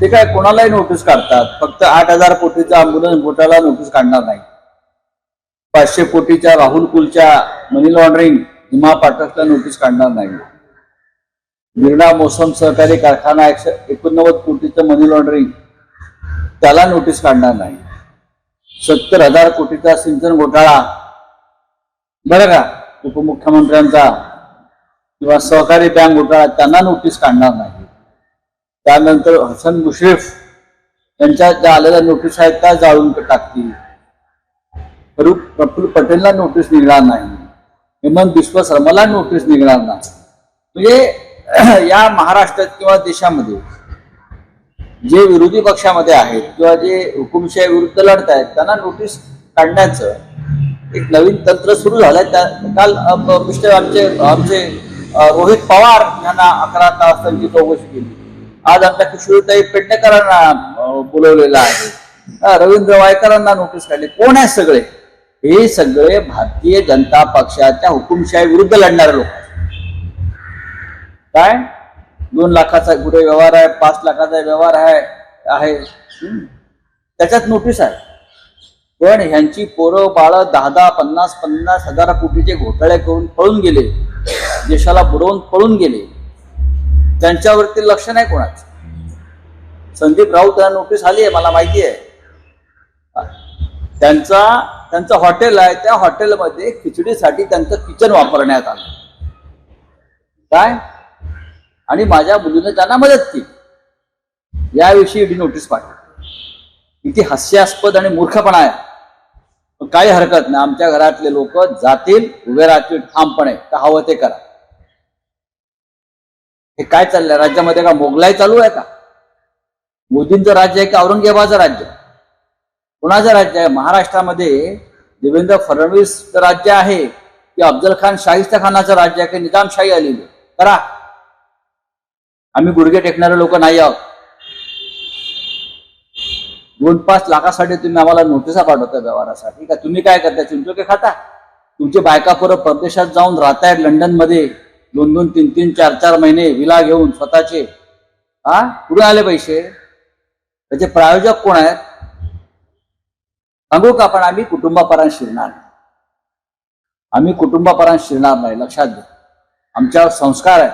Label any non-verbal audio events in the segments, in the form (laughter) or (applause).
ते काय कोणालाही नोटीस काढतात. फक्त आठ हजार कोटीचा अँब्युलन्स घोटाळा नोटीस काढणार नाही. पाचशे कोटीच्या राहुल कुलच्या मनी लॉन्ड्रिंग हिमा पाठकला नोटीस काढणार नाही. निर्णा मोसम सहकारी कारखाना एकशे एकोणनव्वद कोटीचं मनी लॉन्ड्रिंग त्याला नोटीस काढणार नाही. सत्तर हजार कोटीचा सिंचन घोटाळा. बरं का? उपमुख्यमंत्र्यांचा किंवा सहकारी बँक घोटाळा त्यांना नोटीस काढणार नाही. त्यानंतर हसन मुश्रीफ यांच्या ज्या आलेल्या नोटीस आहेत त्या जाळून टाकतील. फरुख प्रफुल्ल पटेलला नोटीस निघणार नाही. हेमंत बिश्व शर्माला नोटीस निघणार नाही. म्हणजे (clears throat) या महाराष्ट्रात किंवा देशामध्ये जे विरोधी पक्षामध्ये आहेत किंवा जे हुकुमशाही विरुद्ध लढत आहेत त्यांना नोटीस काढण्याचं एक नवीन तंत्र सुरू झालंय. त्या काल मिस्टर आमचे आमचे रोहित पवार यांना अकरा तास त्यांची चौकशी केली. आज आमच्या किशोरताई पेडणेकरांना बोलवलेलं आहे. रवींद्र वायकरांना नोटीस काढली. कोण आहे सगळे? हे सगळे भारतीय जनता पक्षाच्या हुकुमशाही विरुद्ध लढणारे लोक काय? दोन लाखाचा कुठे व्यवहार आहे पाच लाखाचा व्यवहार आहे आहे. त्याच्यात नोटीस आहे. पण ह्यांची पोरं बाळ दहा दहा पन्नास पन्नास हजार कोटीचे घोटाळे करून पळून गेले. देशाला बुडवून पळून गेले. त्यांच्यावरती लक्ष नाही कोणाचं. संदीप राऊत यांना नोटीस आली आहे मला माहिती आहे. त्यांचा त्यांचं हॉटेल आहे त्या हॉटेलमध्ये खिचडीसाठी त्यांचं किचन वापरण्यात आलं. काय? आणि माझ्या मुलीने त्यांना मदत केली. याविषयी ईडी नोटीस पाठवली. किती हास्यास्पद आणि मूर्खपणा आहे. पण काही हरकत नाही. आमच्या घरातले लोक जातील उभे राहतील ठामपणे. तर हवं ते करा. हे काय चाललंय? राज्यामध्ये का मोगलाई चालू आहे का? मोदींचं राज्य आहे की औरंगजेबाचं राज्य? कोणाचं राज्य आहे? महाराष्ट्रामध्ये देवेंद्र फडणवीस राज्य आहे की अफजल खान शाहिस्ता खानाचं राज्य आहे की निजामशाही आलेली करा. आम्ही गुडघे टेकणारे लोक नाही आहोत. दोन पाच लाखासाठी तुम्ही आम्हाला नोटिसा पाठवता व्यवहारासाठी. का तुम्ही काय करता चिंचोके खाता? तुमचे बायका पोरं परदेशात जाऊन राहतायत लंडनमध्ये. दोन दोन तीन तीन चार चार महिने विला घेऊन स्वतःचे हा? कुठून आले पैसे? त्याचे प्रायोजक कोण आहेत? सांगू का पण आम्ही कुटुंबापर्यंत शिरणार आम्ही कुटुंबापर्यंत शिरणार नाही. लक्षात घ्या. आमच्यावर संस्कार आहेत.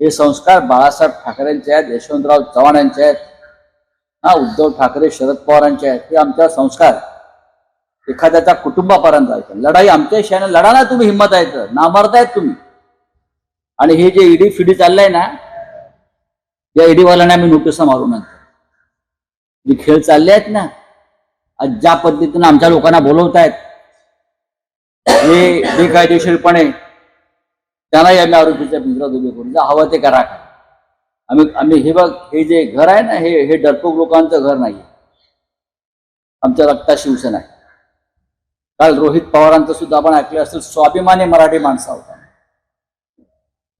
हे संस्कार बाळासाहेब ठाकरेंचे आहेत यशवंतराव चव्हाण यांचे आहेत. हा उद्धव ठाकरे शरद पवारांचे आहेत. हे आमच्यावर संस्कार एखाद्याच्या कुटुंबापर्यंत जायचं. लढाई आमच्या शाने लढा ना तुम्ही हिंमत आहे तर. नामरतायत तुम्ही. आणि हे जे ईडी फिडी चाललंय ना या ईडीवाल्यांना आम्ही नोटिसा मारू नंतर जे खेळ चालले आहेत ना आज ज्या पद्धतीनं आमच्या लोकांना बोलवतायत हे बेकायदेशीरपणे त्यांनाही आम्ही आरोपीच्या पिंजरात उभे करून जा हवं ते करा. का आम्ही आम्ही हे बघ हे जे घर आहे ना हे हे डरपोक लोकांचं घर नाही आमच्या रक्ता शिवसेना आहे. काल रोहित पवारांचं सुद्धा आपण ऐकलं असेल स्वाभिमानी मराठी माणसा होता.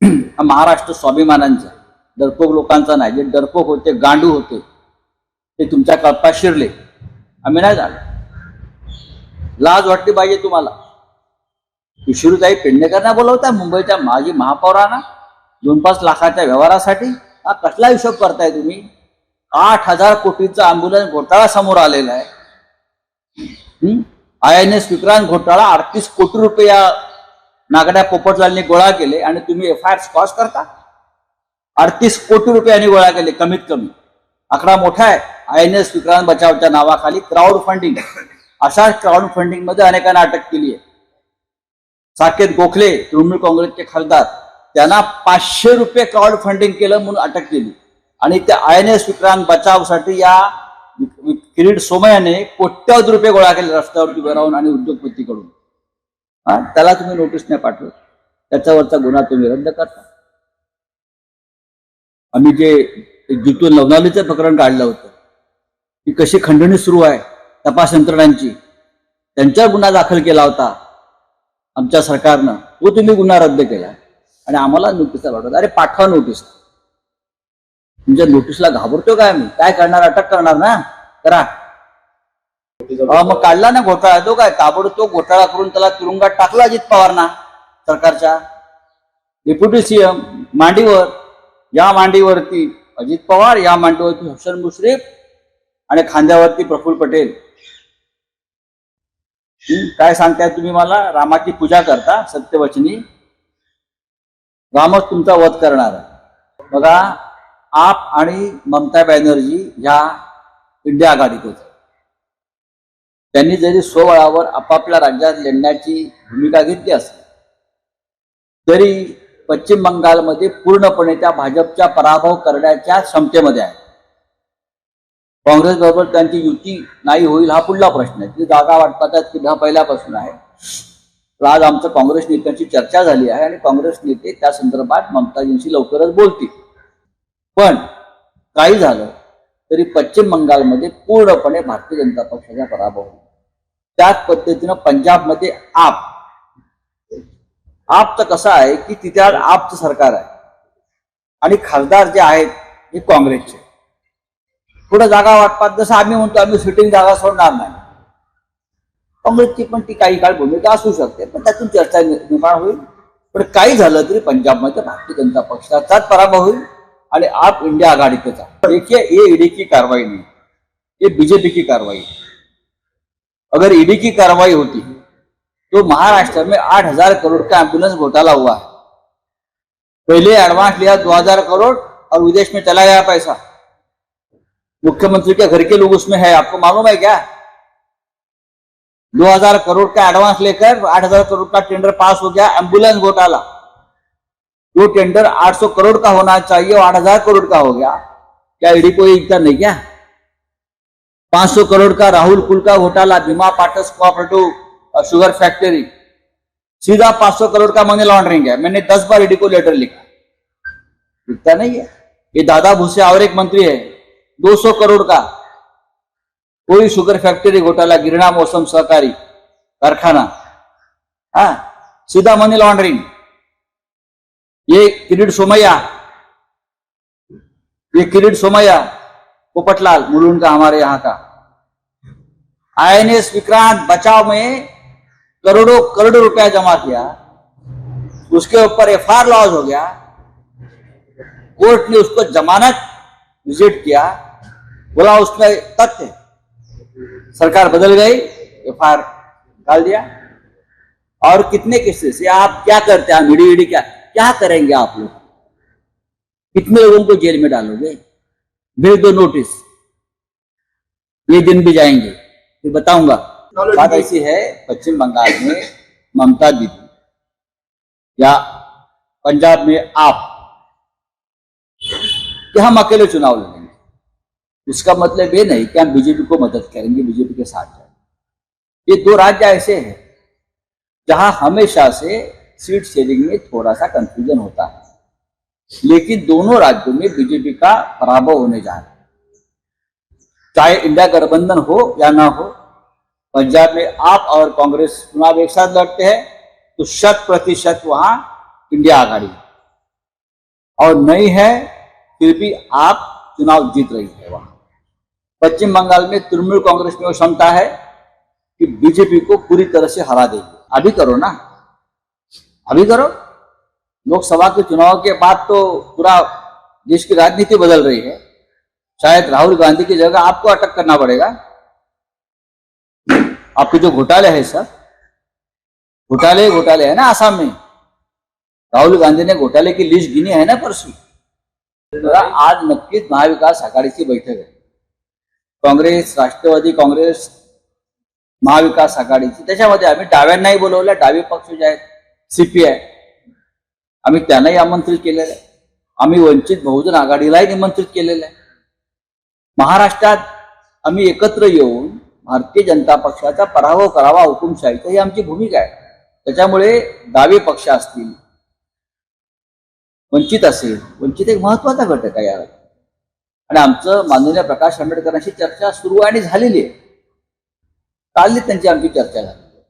हा (clears throat) महाराष्ट्र स्वाभिमानांचा डरपोक लोकांचा नाही जे डरपोक होते गांडू होते ते तुमच्या कल्पात शिरले. आम्ही नाही झालो. लाज वाटली पाहिजे तुम्हाला. किशोरीताई पेडणेकरांना बोलवताय मुंबईच्या माजी महापौरांना? दोन पाच लाखाच्या व्यवहारासाठी? हा कसला हिशोब करताय तुम्ही? आठ हजार कोटीचा अँब्युलन्स घोटाळा समोर आलेला आहे. आय एन एस विक्रांत घोटाळा अडतीस कोटी रुपये या नागड्या पोपटलालनी गोळा केले आणि तुम्ही एफ आय आर स्कॉच करता. अडतीस कोटी रुपयांनी गोळा केले कमीत कमी. आकडा मोठा आहे. आय एन एस विक्रांत बचावच्या नावाखाली क्राऊड फंडिंग अशा क्राऊड फंडिंगमध्ये अनेकांना अटक केली आहे. साकेत गोखले तृणमूल काँग्रेसचे खासदार त्यांना पाचशे रुपये क्राऊड फंडिंग केलं म्हणून अटक केली. आणि त्या आय एन एस विक्रांत बचावसाठी या किरीट सोमयाने कोट्यावधी रुपये गोळा केले रस्त्यावरती उभे राहून आणि उद्योगपतीकडून. त्याला तुम्ही नोटीस नाही पाठवत. त्याच्यावरचा गुन्हा तुम्ही रद्द करता. आम्ही जे जितू नवनालीचं प्रकरण काढलं होतं ती कशी खंडणी सुरू आहे तपास यंत्रणांची त्यांच्यावर गुन्हा दाखल केला होता आमच्या सरकारनं तो तुम्ही गुन्हा रद्द केला. आणि आम्हाला नोटीसला पाठवत अरे पाठवा नोटीस तुमच्या नोटीसला घाबरतो काय आम्ही? काय करणार? अटक करणार ना? करा. मग काढला ना घोटाळा. तो काय ताबडतोब घोटाळा करून त्याला तुरुंगात टाकला अजित पवारना सरकारच्या? डेप्युटी सीएम मांडीवर या मांडीवरती अजित पवार या मांडीवरती हसन मुश्रीफ आणि खांद्यावरती प्रफुल्ल पटेल. काय सांगताय तुम्ही मला? रामाची पूजा करता सत्यवचनी. रामच तुमचा वध करणार. बघा आप आणि ममता बॅनर्जी ह्या इंडिया आघाडीत होत्या त्यांनी जरी स्वबळावर आपापल्या राज्यात लढण्याची भूमिका घेतली असेल तरी पश्चिम बंगालमध्ये पूर्णपणे त्या भाजपच्या पराभव करण्याच्या क्षमतेमध्ये आहे. काँग्रेस बरोबर त्यांची युती नाही होईल हा पुढला प्रश्न आहे. ती जागा वाटपाचा हा पहिल्यापासून आहे. आज आमचं काँग्रेस नेत्यांची चर्चा झाली आहे आणि काँग्रेस नेते त्या संदर्भात ममताजींशी लवकरच बोलतील. पण काही झालं तरी पश्चिम बंगालमध्ये पूर्णपणे भारतीय जनता पक्षाचा पराभव होईल. त्याच पद्धतीनं पंजाबमध्ये आप. आपचं कसं आहे की तिथे आज आपचं सरकार आहे. आणि खासदार जे आहेत हे काँग्रेसचे. पुढे जागा वाटपात जसं आम्ही म्हणतो आम्ही सिटिंग जागा सोडणार नाही. काँग्रेसची पण ती काही काळ भूमिका असू शकते पण त्यातून चर्चा निर्माण होईल. पण काही झालं तरी पंजाबमध्ये भारतीय जनता पक्षाचाच पराभव होईल. आणि आप इंडिया आघाडीचा आहे. देखिए, ये ईडी की कार्रवाई नहीं, ये बीजेपी की कार्रवाई अगर ईडी की कार्रवाई होती तो महाराष्ट्र में आठ हज़ार करोड़ का एंबुलेंस घोटाला हुआ है। पहले एडवांस लिया दो हज़ार करोड़ और विदेश में चला गया पैसा। मुख्यमंत्री के घर के लोग उसमें है, आपको मालूम है क्या? दो हज़ार करोड़ का एडवांस लेकर आठ हज़ार करोड़ का टेंडर पास हो गया, एंबुलेंस घोटाला। वो टेंडर 800 करोड़ का होना चाहिए और आठ हज़ार करोड़ का हो गया। क्या ईडी को ये नहीं क्या? 500 करोड़ का राहुल कुल का घोटाला, बीमा पार्टस कोऑपरेटिव शुगर फैक्ट्री। सीधा 500 करोड़ का मनी लॉन्ड्रिंग है। मैंने 10 बार ईडी को लेटर लिखा। इतना नहीं है। ये दादा भूसे और एक मंत्री है। 200 करोड़ का। कोई शुगर फैक्ट्री घोटाला गिरना मौसम, सहकारी, कारखाना। हाँ सीधा मनी लॉन्ड्रिंग ये किरीट सोमैया ये किरीट सोमैया पोपटलाल मुलुंड का हमारे यहाँ का। आईएनएस विक्रांत बचाव में करोड़ों करोड़ों रुपया जमा किया। उसके ऊपर एफ़ आर लॉज हो गया। कोर्ट ने उसको जमानत विज़िट किया। बोला उसमें तथ्य, सरकार बदल गई एफ़ आर डाल दिया। और कितने केसेस, या आप क्या करते हैं? क्या क्या करेंगे आप लोग? कितने लोगों को जेल में डालोगे? भेज दो नोटिस ये दिन भी जाएँगे। फिर बताऊँगा। बात ऐसी है पश्चिम बंगाल में ममता दीदी। या पंजाब में आप। कि हम अकेले चुनाव लड़ेंगे। इसका मतलब ये नहीं कि हम बीजेपी को मदद करेंगे बीजेपी के साथ जाएँगे। ये दो राज्य ऐसे हैं जहाँ हमेशा से सीट शेयरिंग में थोड़ा सा कंफ्यूजन होता है। लेकिन दोनों राज्यों में बीजेपी का पराभव होने जा रहा है। चाहे इंडिया गठबंधन हो या ना हो, पंजाब में आप और कांग्रेस चुनाव एक साथ लड़ते हैं तो शत प्रतिशत वहाँ इंडिया आघाड़ी है। और नहीं है, फिर भी आप चुनाव जीत रही है वहाँ। पश्चिम बंगाल में तृणमूल कांग्रेस में वो क्षमता है कि बीजेपी को पूरी तरह से हरा देगी। अभी करो ना। अभी करो। लोकसभा के चुनाव के बाद तो पूरा देश की राजनीति बदल रही है। शायद राहुल गांधी की जगह आपको अटक करना पड़ेगा। आपके जो घोटाले है सर घोटाले घोटाले है ना आसाम में। राहुल गांधी ने घोटाले की लिस्ट गिनी है ना परसों तर आज नक्कीच महाविकास आघाडीची बैठक आहे काँग्रेस, राष्ट्रवादी काँग्रेस, महाविकास आघाडीची त्याच्यामध्ये आम्ही डाव्यांनाही डावे पक्ष जे आहेत सीपीआय आम्ही त्यांनाही आमंत्रित केलेलं आहे. आम्ही वंचित बहुजन आघाडीलाही निमंत्रित केलेलं आहे. महाराष्ट्रात आम्ही एकत्र येऊन भारतीय जनता पक्षाचा पराभव करावा हुकुमशाहीचा ही आमची भूमिका आहे. त्याच्यामुळे डावे पक्ष असतील वंचित असेल वंचित एक महत्त्वाचा घटक आहे यावर आणि आमचं माननीय प्रकाश आंबेडकरांशी चर्चा सुरू आणि झालेली आहे. काल त्यांची आमची चर्चा झाली.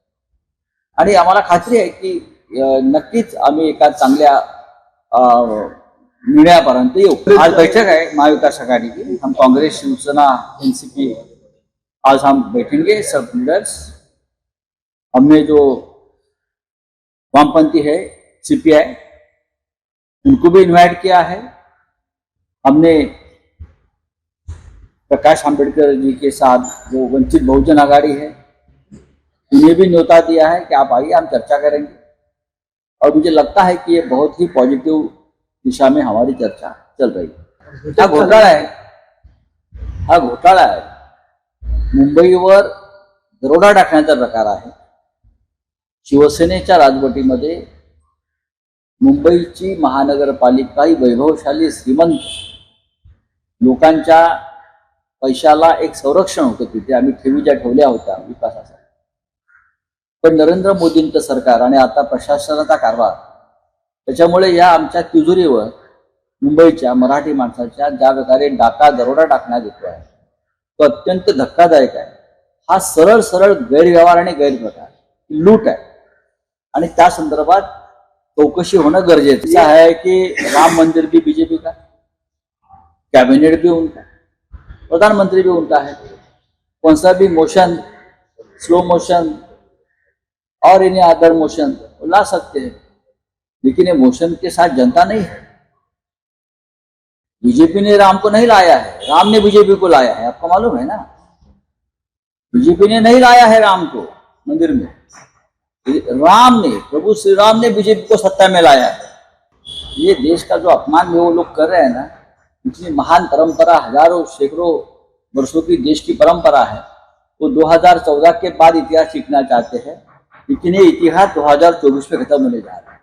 आणि आम्हाला खात्री आहे की नक्कीच आम्ही एका चांगल्या निर्णयापर्यंत येऊ. आज बैठक है महाविकास आघाड़ी की हम कांग्रेस शिवसेना एनसीपी आज हम बैठेंगे सब लीडर्स हमने जो वामपंथी है सीपीआई उनको भी इनवाइट किया है. हमने प्रकाश आंबेडकर जी के साथ जो वंचित बहुजन आघाड़ी है उन्हें भी न्योता दिया है कि आप आइए हम चर्चा करेंगे. और मुझे लगता है कि ये बहुत ही पॉजिटिव दिशा में हमारी चर्चा चल रही है। हा। घोटाळा आहे हा। घोटाळा आहे मुंबईवर दरोडा टाकण्याचा प्रकार आहे। शिवसेनेच्या राजवटीमध्ये मुंबईची महानगरपालिका ही वैभवशाली श्रीमंत लोकांच्या पैशाला एक संरक्षण होतं तिथे. आम्ही ठेवी ज्या ठेवल्या होत्या विकासासाठी. पण नरेंद्र मोदींचं सरकार आणि आता प्रशासनाचा कारभार त्याच्यामुळे या आमच्या तिजोरीवर मुंबईच्या मराठी माणसाच्या ज्या प्रकारे डाका दरोडा टाकण्यात येतो आहे तो अत्यंत धक्कादायक आहे. हा सरळ सरळ गैरव्यवहार आणि गैरप्रकार लूट आहे. आणि त्या संदर्भात चौकशी होणं गरजेचं आहे. की राम मंदिर भी बीजेपी का? कैबिनेट भी उनका प्रधानमंत्री भी उनका है कौन सा भी मोशन स्लो मोशन और इन्हें अदर मोशन ला सकते हैं। लेकिन ये मोशन के साथ जनता नहीं है। बीजेपी ने राम को नहीं लाया है। राम ने बीजेपी को लाया है। आपको मालूम है ना? बीजेपी ने नहीं लाया है राम को मंदिर में। राम ने, प्रभु श्री राम ने बीजेपी को सत्ता में लाया है। ये देश का जो अपमान वो लोग कर रहे हैं ना, इतनी महान परंपरा, हज़ारों, सैकड़ों वर्षों की देश की परंपरा है, वो 2014 के बाद इतिहास सीखना चाहते हैं। लेकिन ये इतिहास 2024 में खत्म होने जा रहा है